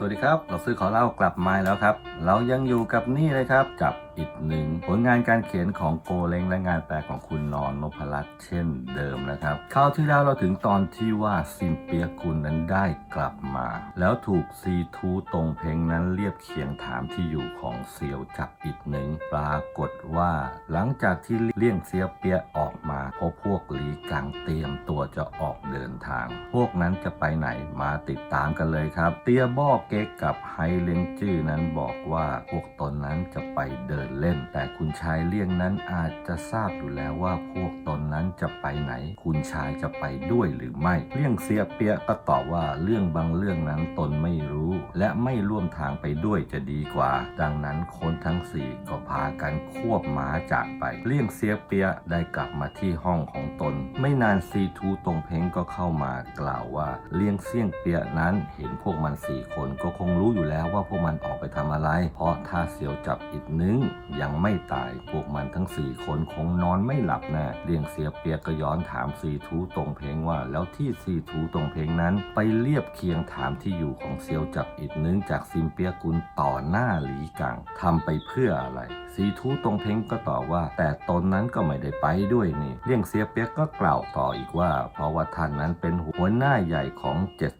สวัสดีครับ เราซื้อขอเล่ากลับมาแล้วครับ เรายังอยู่กับนี่เลยครับกับ อีกหนึ่งผลงานการเขียนของโกเล้งและงานแปลของคุณนอนนพรัตน์เช่นเดิมนะครับคราวที่แล้วเราถึงตอนที่ว่าซิมเปียกุลนั้นได้กลับมา แล้วถูกซีทูตรงเพลงนั้นเรียบเคียงถามที่อยู่ของเซียวจับอีกหนึ่งปรากฏว่าหลังจากที่เลี่ยงเซียเปียออกมาพบพวกหลีกังเตรียมตัวจะออกเดินทาง พวกนั้นจะไปไหนมาติดตามกันเลยครับ เตียบ้อเก๊กกับไฮเลนจื้อนั้นบอกว่าพวกตนนั้นจะไปเดินเล่น แต่คุณชายเลี่ยงนั้นอาจจะทราบอยู่แล้วว่าพวกตนนั้นจะไปไหน คุณชายจะไปด้วยหรือไม่ เลี่ยงเสียเปียก็ตอบว่าเรื่องบางเรื่องนั้นตนไม่รู้ และไม่ร่วมทางไปด้วยจะดีกว่า ดังนั้นคนทั้งสี่ก็พากันควบม้าจากไป เลี่ยงเสียเปียได้กลับมาที่ห้องของตน ไม่นานซีทูตรงเพงก็เข้ามากล่าวว่าเลี่ยงเสี่ยงเปียนั้นเห็นพวกมันสี่คนก็คงรู้อยู่แล้วว่าพวกมันออกไปทำอะไร เพราะถ้าเสียวจับอีกนึงยังไม่ตาย พวกมันทั้งสี่คนคงนอนไม่หลับแน่เลี่ยงเสียเปียกก็ย้อนถามซีทูตรงเพ้งว่า แล้วที่ซีทูตรงเพ้งนั้น ไปเรียบเคียงถามที่อยู่ของเซียวจับอีกนึงจากซิมเปียกุลต่อหน้าหลีกังทำไปเพื่ออะไร สีทูตรงเพ้งก็ตอบว่า แต่ตนนั้นก็ไม่ได้ไปด้วยนี่ เลี่ยงเสียเปียกก็กล่าวต่ออีกว่า เพราะว่าท่านนั้นเป็นหัวหน้าใหญ่ของ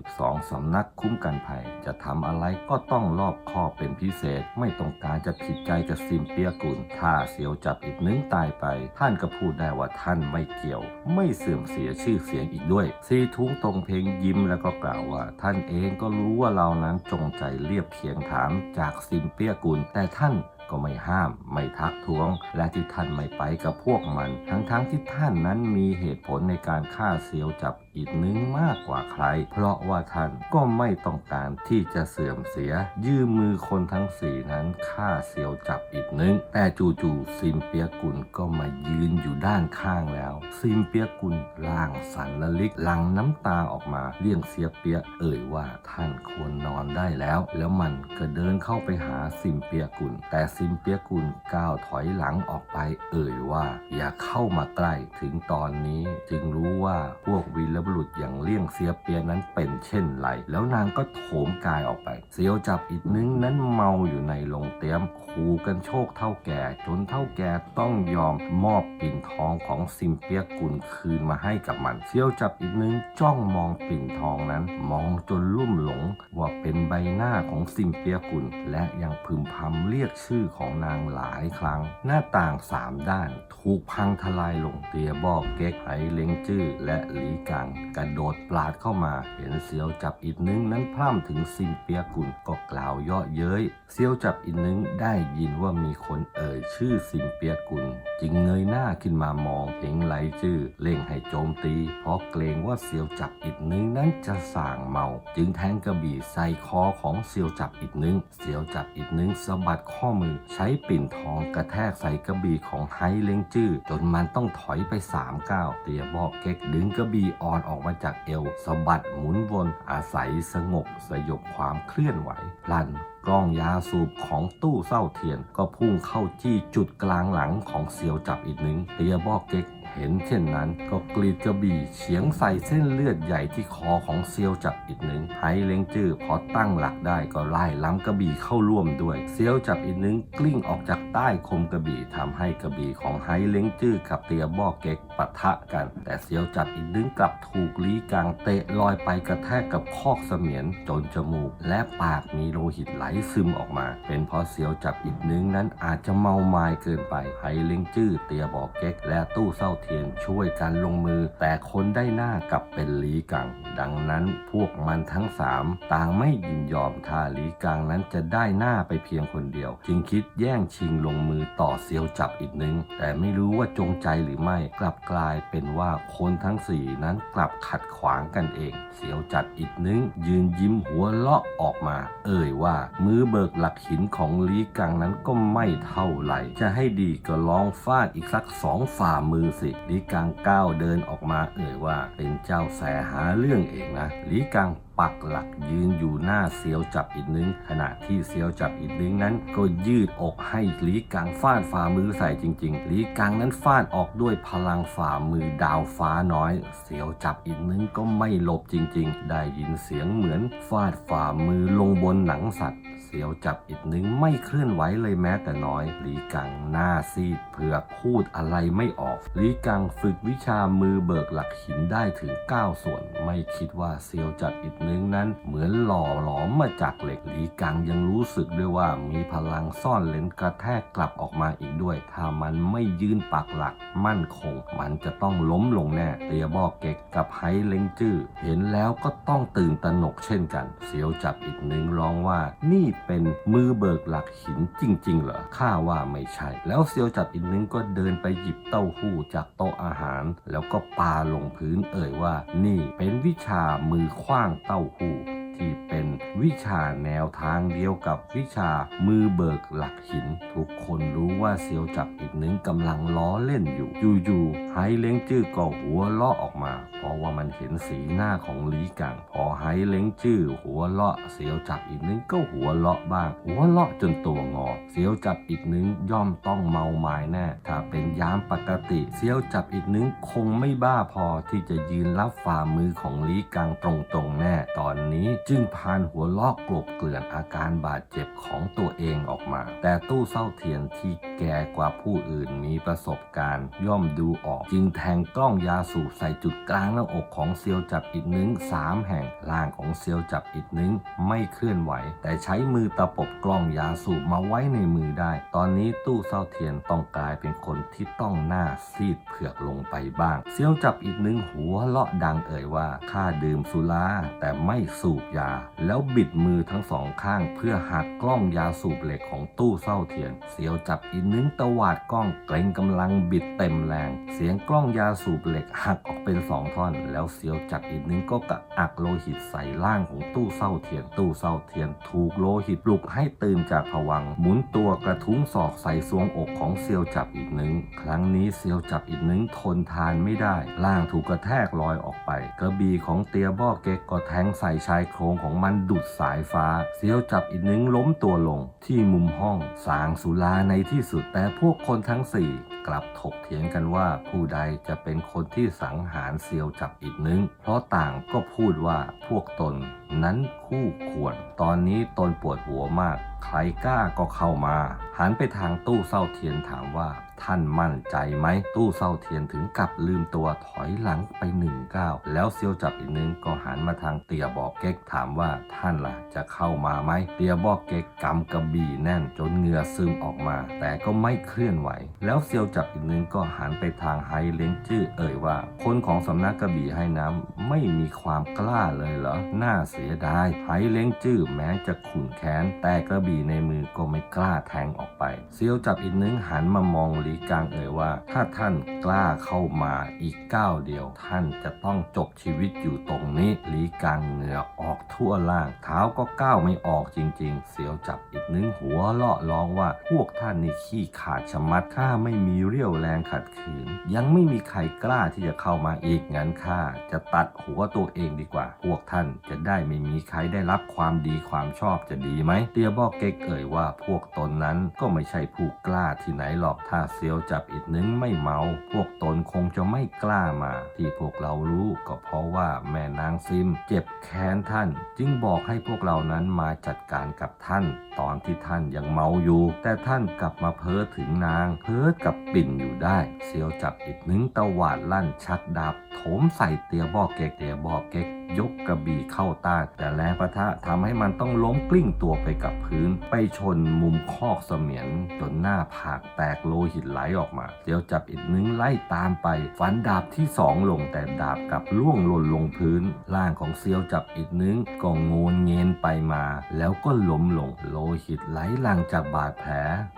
72สำนักคุ้มกันภัย จะทำอะไรก็ต้องรอบคอบเป็นพิเศษไม่ต้องการจะผิดใจกับซิมเปียกุลถ้าเสียวจับอีกนึงตายไป ท่านก็พูดได้ว่าท่านไม่เกี่ยว ไม่เสื่อมเสียชื่อเสียงอีกด้วย ซีทุ้งตรงเพลงยิ้มแล้วก็กล่าวว่า ท่านเองก็รู้ว่าเรานั้นจงใจเรียบเคียงถามจากซิมเปียกุลแต่ท่าน ก็ไม่ห้าม ไม่ทักท้วง และที่ท่านไม่ไปกับพวกมัน ทั้งๆทที่ท่านนั้นมีเหตุผลในการฆ่าเซียวจับอีกนึงมากกว่าใคร เพราะว่าท่านก็ไม่ต้องการที่จะเสื่อมเสีย ยืมมือคนทั้งสี่นั้นฆ่าเซียวจับอีกนึง แต่จู่ๆซิมเปียกุลก็มายืนอยู่ด้านข้างแล้ว ซิมเปียกุลล่างสันละลิกหลังน้ำตาออกมาเลี่ยงเสียเปียเอ่ยว่าท่านควรนอนได้แล้ว แล้วมันก็เดินเข้าไปหาซิมเปียกุลแต่ซิมเปียกุลก้าวถอยหลังออกไปเอ่ยว่า อย่าเข้ามาใกล้ถึงตอนนี้จึงรู้ว่าพวกวีรบุรุษอย่างเลี่ยงเสียเปียนั้นเป็นเช่นไร แล้วนางก็โถมกายออกไป เสียวจับอีกนึงนั้นเมาอยู่ในโรงเตรียมขู่กันโชคเท่าแก่ จนเท่าแก่ต้องยอมมอบปิ่นทองของซิมเปียกุลคืนมาให้กับมันเสียวจับอีกนึงจ้องมองปิ่นทองนั้น มองจนลุ่มหลงว่าเป็นใบหน้าของซิมเปียกุลและยังพึมพำเรียกชื่อของนางหลายครั้ง หน้าต่างสามด้าน ถูกพังทลายลงเตียบอกเก๊กไหเล็งจื้อและหลีกังกระโดดปลาดเข้ามา เห็นเสียวจับอีกนึงนั้นพร่ำถึงซิมเปียกุลก็กล่าวเยาะเย้ยเซียวจับอีกนึงได้ยินว่ามีคนเอ่ยชื่อซิมเปียกุลจึงเงยหน้าขึ้นมามองเห็นไหลจื้อเล่งให้โจมตี เพราะเกรงว่าเซียวจับอีกนึงนั้นจะส่างเมา จึงแทงกระบี่ใส่คอของเซียวจับอีกนึงเซียวจับอีกนึงสะบัดข้อมือใช้ปิ่นทองกระแทกใส่กระบี่ของไฮเล้งจื้อจนมันต้องถอยไปสามก้าวเตียบอกเก๊กดึงกระบี่อ่อนออกมาจากเอวสะบัดหมุนวนอาศัยสงบสยบความเคลื่อนไหวลันกล้องยาสูบของตู้เศร้าเทียน ก็พุ่งเข้าที่จุดกลางหลังของเสียวจับอีกหนึ่งเตียบอกเก๊ก เห็นเช่นนั้นก็กรีดกระบี่เฉียงใส่เส้นเลือดใหญ่ที่คอของเซียวจับอีกหนึ่งไฮเลงจื้อพอตั้งหลักได้ก็ไล่ล้ำกระบี่เข้าร่วมด้วย เซียวจับอีกหนึ่งกลิ้งออกจากใต้คมกระบี่ทำให้กระบี่ของไฮเลงจื้อกับเตียบอกเก๊กปะทะกัน แต่เซียวจับอีกหนึ่งกลับถูกลีกางเตะลอยไปกระแทกกับคอกเสมียนจนจมูก และปากมีโลหิตไหลซึมออกมา เป็นเพราะเซียวจับอีกหนึ่งนั้นอาจจะเมาไมายเกินไปไฮเลงจื้อเตียบอกเก๊กและตู้เศร้าเทียนช่วยกันลงมือ แต่คนได้หน้ากลับเป็นลีกัง ดังนั้นพวกมันทั้งสามต่างไม่ยินยอมถ้าลีกังนั้นจะได้หน้าไปเพียงคนเดียว จึงคิดแย่งชิงลงมือต่อเซียวจับอีกนึง แต่ไม่รู้ว่าจงใจหรือไม่กลับกลายเป็นว่าคนทั้งสี่นั้นกลับขัดขวางกันเอง เสียวจัดอีกนึง ยืนยิ้มหัวเลาะออกมา เอ่ยว่า มือเบิกหลักหินของลีกังนั้นก็ไม่เท่าไหร่ จะให้ดีก็ลองฟาดอีกสักสองฝ่ามือสิิลีกังก้าวเดินออกมาเอ่ยว่าเป็นเจ้าแสหาเรื่องเองนะลีกังปักหลักยืนอยู่หน้าเซียวจับอีกนึง ขณะที่เซียวจับอีกนึงนั้น ก็ยืดอกให้ลีกังฟาดฝ่ามือใส่จริงๆลีกังนั้นฟาดออกด้วยพลังฝ่ามือดาวฟ้าน้อย เซียวจับอีกนึงก็ไม่หลบจริงๆ ได้ยินเสียงเหมือนฟาดฝ่ามือลงบนหนังสัตว์ เสียวจับอีกนึงไม่เคลื่อนไหวเลยแม้แต่น้อยลีกังหน้าซีดเผือกพูดอะไรไม่ออกลีกังฝึกวิชามือเบิกหลักหินได้ถึง 9 ส่วน ไม่คิดว่าเซียวจับอีกนึงนั้นเหมือนหล่อหลอมมาจากเหล็กลีกังยังรู้สึกด้วยว่ามีพลังซ่อนเลนกระแทกกลับออกมาอีกด้วย ถ้ามันไม่ยืนปักหลักมั่นคง มันจะต้องล้มลงแน่เตียบอกเก็กกับไฮเล้งจื้อเห็นแล้วก็ต้องตื่นตระหนกเช่นกัน เสียวจับอีกนึงร้องว่านี่เป็นมือเบิกหลักหินจริง ๆ เหรอข้าว่าไม่ใช่ แล้วเซียวจัดอีกนึงก็เดินไปหยิบเต้าหู้จากโต๊ะอาหาร แล้วก็ปาลงพื้นเอ่ยว่า นี่เป็นวิชามือคว้างเต้าหู้ ที่เป็นวิชาแนวทางเดียวกับวิชามือเบิกหลักหิน ทุกคนรู้ว่าเซียวจับอีกหนึ่งกำลังล้อเล่นอยู่ อยู่ๆไฮเล้งจื้อก็หัวเลาะออกมา เพราะว่ามันเห็นสีหน้าของลีกังพอไฮเล้งจื้อหัวเลาะเสียวจับอีกนึงก็หัวเลาะบ้าง หัวเลาะจนตัวงอ เสียวจับอีกนึงย่อมต้องเมาไม้แน่ ถ้าเป็นยามปกติ เสียวจับอีกนึงคงไม่บ้าพอที่จะยืนรับฝ่ามือของลีกังตรงๆแน่ ตอนนี้จึงพานหัวลอกกลบเกลื่อนอาการบาดเจ็บของตัวเองออกมา แต่ตู้เศร้าเทียนที่แก่กว่าผู้อื่นมีประสบการณ์ ย่อมดูออก จึงแทงกล้องยาสูบใส่จุดกลางหน้าอกของเซียวจับอีกนึงสามแห่งล่างของเซียวจับอีกนึงไม่เคลื่อนไหว แต่ใช้มือตะปบกล้องยาสูบมาไว้ในมือได้ ตอนนี้ตู้เศร้าเทียนต้องกลายเป็นคนที่ต้องหน้าซีดเผือกลงไปบ้าง เซียวจับอีกนึงหัวเลาะดังเอ่ยว่าข้าดื่มสุราแต่ไม่สูบยาแล้วบิดมือทั้งสองข้างเพื่อหักกล้องยาสูบเหล็กของตู้เศร้าเทียน เสียวจับอีกนึงตวาดกล้องเกรงกำลังบิดเต็มแรง เสียงกล้องยาสูบเหล็กหักออกเป็นสองท่อน แล้วเสียวจับอีกนึงก็กระอักโลหิตใส่ล่างของตู้เศร้าเทียน ตู้เศร้าเทียนถูกโลหิตปลุกให้ตื่นจากผวัง หมุนตัวกระทุ้งศอกใส่สวงอกของเซียวจับอีกนึงครั้งนี้เซียวจับอีกนึงทนทานไม่ได้ล่างถูกกระแทกลอยออกไป กระบี่ของเตียบ้อเก๊กก็แทงใส่ชายโครงของมันดุดสายฟ้า เซียวจับอีกนึงล้มตัวลง ที่มุมห้องสางสุราในที่สุดแต่พวกคนทั้งสี่กลับถกเถียงกันว่าผู้ใดจะเป็นคนที่สังหารเซียวจับอีกนึง เพราะต่างก็พูดว่าพวกตนนั้นคู่ควร ตอนนี้ตนปวดหัวมาก ใครกล้าก็เข้ามา หันไปทางตู้เศร้าเทียนถามว่า ท่านมั่นใจไหมตู้เศร้าเทียนถึงกับลืมตัวถอยหลังไปหนึ่งก้าวแล้วเซียวจับอีกนึงก็หันมาทางเตียบอกเก๊กถามว่าท่านล่ะจะเข้ามาไหมเตียบอกเก๊กกำกระบี่แน่นจนเหงื่อซึมออกมา แต่ก็ไม่เคลื่อนไหว แล้วเซียวจับอีกนึงก็หันไปทางไฮเล้งจื้อเอ่ยว่า คนของสำนักกระบี่ให้น้ำไม่มีความกล้าเลยเหรอน่าเสียดายไฮเล้งจื้อแม้จะขุนแค้นแต่กระบี่ในมือก็ไม่กล้าแทงออกไป เซียวจับอีกนึงหันมามองหลีกางเอ่ยว่า ถ้าท่านกล้าเข้ามาอีกก้าวเดียว ท่านจะต้องจบชีวิตอยู่ตรงนี้หลีกางเหงื่อออกทั่วล่าง เท้าก็ก้าวไม่ออกจริง ๆ เสียวจับอีกนึงหัวเลาะร้องว่า พวกท่านนี่ขี้ขาดชะมัดข้าไม่มีเรี่ยวแรงขัดขืน ยังไม่มีใครกล้าที่จะเข้ามาอีกงั้นข้าจะตัดหัวตัวเองดีกว่า พวกท่านจะได้ไม่มีใครได้รับความดีความชอบจะดีไหมเตียบอกเก๊กเอ่ยว่าพวกตนนั้นก็ไม่ใช่ผู้กล้าที่ไหนหรอกถ้าเซียวจับอีกนึงไม่เมา พวกตนคงจะไม่กล้ามา ที่พวกเรารู้ก็เพราะว่าแม่นางซิม เจ็บแค้นท่าน จึงบอกให้พวกเรานั้นมาจัดการกับท่าน ตอนที่ท่านยังเมาอยู่ แต่ท่านกลับมาเพ้อถึงนาง เพ้อกับปิ่นอยู่ได้เซียวจับอีกนึงตะวาดลั่นชักดาบโถมใส่เตียบอกเกกเตียบอกเกก ยกกระบี่เข้าต้าแต่แรงประทะทำให้มันต้องล้มกลิ้งตัวไปกับพื้น ไปชนมุมคอกเสมียนจนหน้าผากแตกโลหิตไหลออกมาเดี๋ยวจับอีกนึงไล่ตามไป ฟันดาบที่สองลงแต่ดาบกลับล่วงหล่นลงพื้น ร่างของเซียวจับอีกนึงก็โงนเงนไปมา แล้วก็ล้มลงโลหิตไหลหลังจากบาดแผล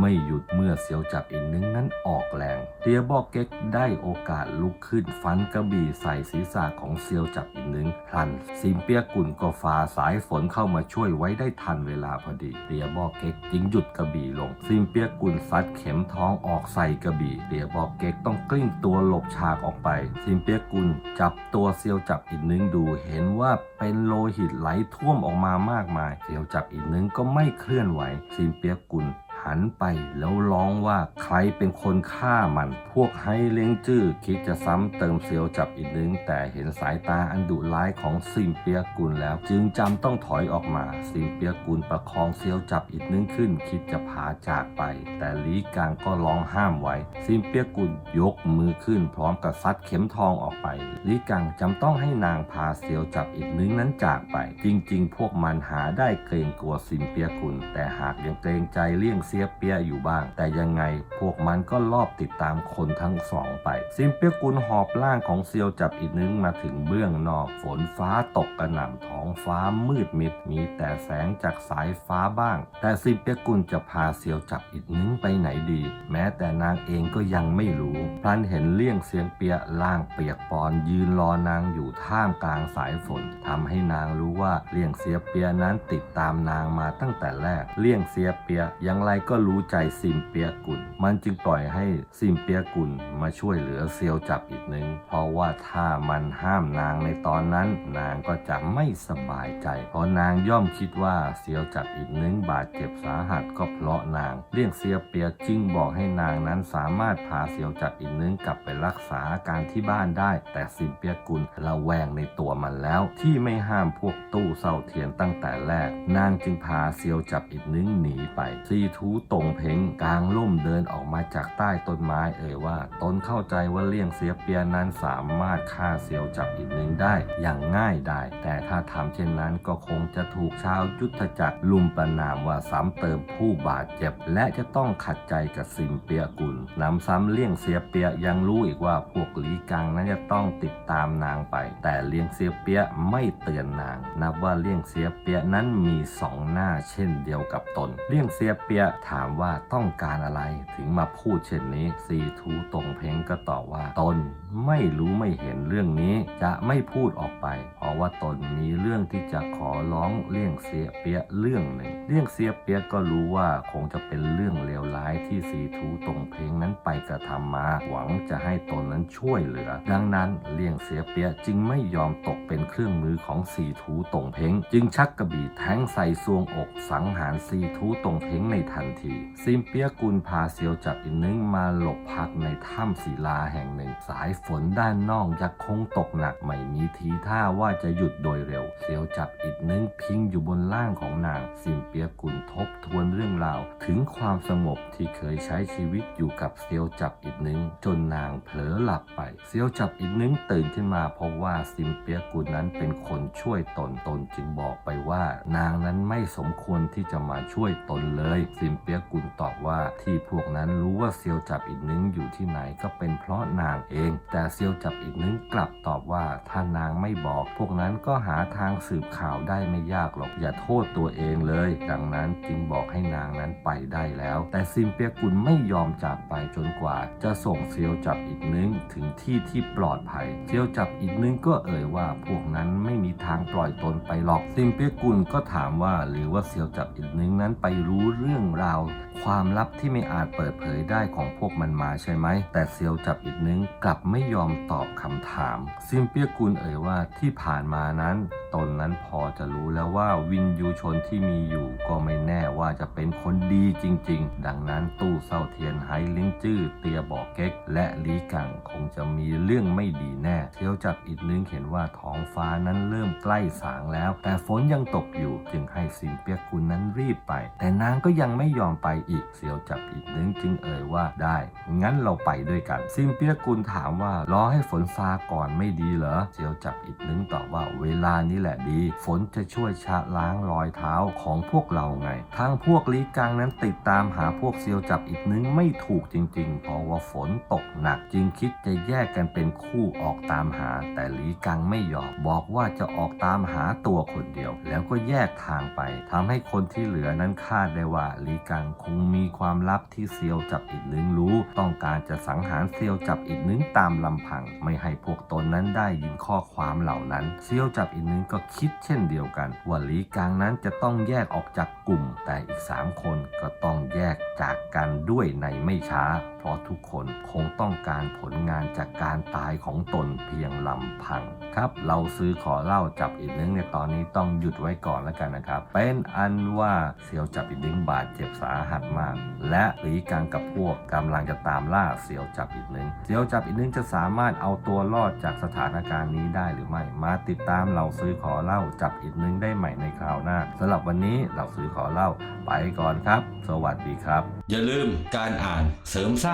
ไม่หยุดเมื่อเซียวจับอีกนึงนั้นออกแรงเตียบอกเก๊กได้โอกาสลุกขึ้นฟันกระบี่ใส่ศีรษะของเซียวจับอีกนึงพลัน ซิมเปียกุ่นก็ฝ่าสายฝนเข้ามาช่วยไว้ได้ทันเวลาพอดีเตียบอกเก๊กจึงหยุดกระบี่ลง ซิมเปียกุ่นซัดเข็มท้องออกใส่กระบี่เตียบอกเก๊กต้องกลิ้งตัวหลบฉากออกไป ซิมเปียกุลจับตัวเซียวจับอีกนึงดูเห็นว่าเป็นโลหิตไหลท่วมออกมามากมาย เซียวจับอีกนึงก็ไม่เคลื่อนไหว ซิมเปียกุล หันไปแล้วร้องว่าใครเป็นคนฆ่ามัน พวกไฮเล้งจื้อคิดจะซ้ำเติมเซียวจับอีกนึง แต่เห็นสายตาอันดุร้ายของซิมเปียกุลแล้ว จึงจำต้องถอยออกมา ซิมเปียกุลประคองเซียวจับอีกนึงขึ้น คิดจะพาจากไป แต่ลีกางก็ร้องห้ามไว้ ซิมเปียกุลยกมือขึ้นพร้อมกับซัดเข็มทองออกไปลีกังจำต้องให้นางพาเซียวจับอีกนึงนั้นจากไป จริง ๆ พวกมันหาได้เกรงกลัวซิมเปียกุลแต่หากยังเกรงใจเลี่ยงเสียเปียอยู่บ้าง แต่ยังไงพวกมันก็ลอบติดตามคนทั้งสองไป ซิมเปียกุลหอบร่างของเซียวจับอีกนึงมาถึงเบื้องนอก ฝนฟ้าตกกระหน่ำท้องฟ้ามืดมิดมีแต่แสงจากสายฟ้าบ้าง แต่ซิมเปียกุลจะพาเซียวจับอีกนึงไปไหนดี แม้แต่นางเองก็ยังไม่รู้พลันเห็นเลี่ยงเสียงเปียล่างเปียกปอนยืนรอนางอยู่ท่ามกลางสายฝนทำให้นางรู้ว่าเลี่ยงเสียเปียนั้นติดตามนางมาตั้งแต่แรก เลี่ยงเสียเปียอย่างไรก็รู้ใจซิมเปียกุล มันจึงปล่อยให้ซิมเปียกุลมาช่วยเหลือเซียวจับอีกนึง เพราะว่าถ้ามันห้ามนางในตอนนั้น นางก็จะไม่สบายใจ เพราะนางย่อมคิดว่าเซียวจับอีกนึงบาดเจ็บสาหัสก็เพราะนาง เลี่ยงเซียเปียจึงบอกให้นางนั้นสามารถพาเซียวจับอีกนึงกลับไปรักษาอาการที่บ้านได้ แต่ซิมเปียกุลระแวงในตัวมันแล้ว ที่ไม่ห้ามพวกตู้เศร้าเทียนตั้งแต่แรก นางจึงพาเซียวจับอีกนึงหนีไปซีทูตรงเพงกลางล่มเดินออกมาจากใต้ต้นไม้เอ่ยว่าตนเข้าใจว่าเลี่ยงเสียเปียนั้นสามารถฆ่าเซียวจับอีกหนึ่งได้อย่างง่ายได้ แต่ถ้าทำเช่นนั้นก็คงจะถูกชาวยุทธจักรลุมประนามว่าซ้ำเติมผู้บาดเจ็บ และจะต้องขัดใจกับซิมเปียกุลนำซ้ำเลี่ยงเสียเปียยังรู้อีกว่าพวกหลีกังนั้นจะต้องติดตามนางไป แต่เลี่ยงเสียเปียไม่เตือนนาง นับว่าเลี่ยงเสียเปียนั้นมีสองหน้าเช่นเดียวกับตน เลี่ยงเสียเปียถามว่าต้องการอะไรถึงมาพูดเช่นนี้ซีทูตรงเพ้งก็ตอบว่าตนไม่รู้ไม่เห็นเรื่องนี้จะไม่พูดออกไป เพราะว่าตนมีเรื่องที่จะขอร้องเลี่ยงเสียเปียเรื่องหนึ่งเลี่ยงเสียเปียก็รู้ว่าคงจะเป็นเรื่องเลวร้ายที่ซีทูตรงเพ้งนั้นไปกระทำมา หวังจะให้ตนนั้นช่วยเหลือ ดังนั้นเลี่ยงเสียเปียจึงไม่ยอมตกเป็นเครื่องมือของซีทูตรงเพ้งจึงชักกระบี่แทงใส่ซวงอกสังหารซีทูตรงเพ้งในทันที ซิมเปียกุลพาเซียวจับอีกนึงมาหลบพักในถ้ำศิลาแห่งหนึ่ง สายฝนด้านนอกยังคงตกหนักไม่มีทีท่าว่าจะหยุดโดยเร็ว เซียวจับอีกนึงพิงอยู่บนล่างของนาง ซิมเปียกุลทบทวนเรื่องราว ถึงความสงบที่เคยใช้ชีวิตอยู่กับเซียวจับอีกนึง จนนางเผลอหลับไป เซียวจับอีกนึงตื่นขึ้นมาเพราะว่าซิมเปียกุลนั้นเป็นคนช่วยตนตนจึงบอกไปว่า นางนั้นไม่สมควรที่จะมาช่วยตนเลยซิมเปียกุลตอบว่า ที่พวกนั้นรู้ว่าเซียวจับอีกนึงอยู่ที่ไหนก็เป็นเพราะนางเอง แต่เซียวจับอีกนึงกลับตอบว่าถ้านางไม่บอก พวกนั้นก็หาทางสืบข่าวได้ไม่ยากหรอกอย่าโทษตัวเองเลย ดังนั้นจึงบอกให้นางนั้นไปได้แล้ว แต่ซิมเปียกุลไม่ยอมจากไปจนกว่า จะส่งเซียวจับอีกนึงถึงที่ที่ปลอดภัยเซียวจับอีกนึงก็เอ่ยว่าพวกนั้นไม่มีทางปล่อยตนไปหรอกซิมเปียกุลก็ถามว่าหรือว่าเซียวจับอีกนึงนั้นไปรู้เรื่องราว ความลับที่ไม่อาจเปิดเผยได้ของพวกมันมาใช่ไหม แต่เซียวจับอีกนึงกลับไม่ยอมตอบคำถาม ซิมเปียกุลเอ่ยว่าที่ผ่านมานั้น ตนนั้นพอจะรู้แล้วว่าวินยูชนที่มีอยู่ก็ไม่แน่ว่าจะเป็นคนดีจริง ๆ ดังนั้นตู้เศร้าเทียนไฮลิงจื้อเตียบอกเก๊ก และลีกังคงจะมีเรื่องไม่ดีแน่ เซียวจับอีกนึงเห็นว่าท้องฟ้านั้นเริ่มใกล้สางแล้ว แต่ฝนยังตกอยู่จึงให้ซิมเปียกุลนั้นรีบไป แต่นางก็ยังไม่ยอมไปอีกเซียวจับอีกนึงจึงเอ่ยว่าได้ งั้นเราไปด้วยกัน ซิมเปียกุลถามว่ารอให้ฝนซาก่อนไม่ดีเหรอเซียวจับอีกนึงตอบว่าเวลานี้แหละดี ฝนจะช่วยชะล้างรอยเท้าของพวกเราไง ทางพวกลีกังนั้นติดตามหาพวกเซียวจับอีกนึงไม่ถูกจริงๆ เพราะว่าฝนตกหนักจึงคิดจะแยกกันเป็นคู่ออกตามหา แต่ลีกังไม่ยอมบอกว่าจะออกตามหาตัวคนเดียว แล้วก็แยกทางไปทำให้คนที่เหลือนั้นคาดได้ว่าลีกังคงมีความลับที่เซียวจับอีกนึงรู้ ต้องการจะสังหารเซียวจับอีกนึงตามลำพัง ไม่ให้พวกตนนั้นได้ยินข้อความเหล่านั้น เซียวจับอีกนึงก็คิดเช่นเดียวกันว่าลีกังนั้นจะต้องแยกออกจากกลุ่ม แต่อีก 3 คนก็ต้องแยกจากกันด้วยในไม่ช้า ราะทุกคนคงต้องการผลงานจากการตายของตนเพียงลำพังครับ เราซื้อขอเล่าจับอีกนึงในตอนนี้ต้องหยุดไว้ก่อนแล้วกันนะครับ เป็นอันว่าเซียวจับอีกนึงบาดเจ็บสาหัสมาก และหลีกังกับพวกกำลังจะตามล่าเซียวจับอีกนึงเซียวจับอีกนึงจะสามารถเอาตัวรอดจากสถานการณ์นี้ได้หรือไม่ มาติดตามเราซื้อขอเล่าจับอีกนึงได้ใหม่ในคราวหน้าสำหรับวันนี้เราซื้อขอเล่าไปก่อนครับ สวัสดีครับ อย่าลืมการอ่านเสริมสร้าง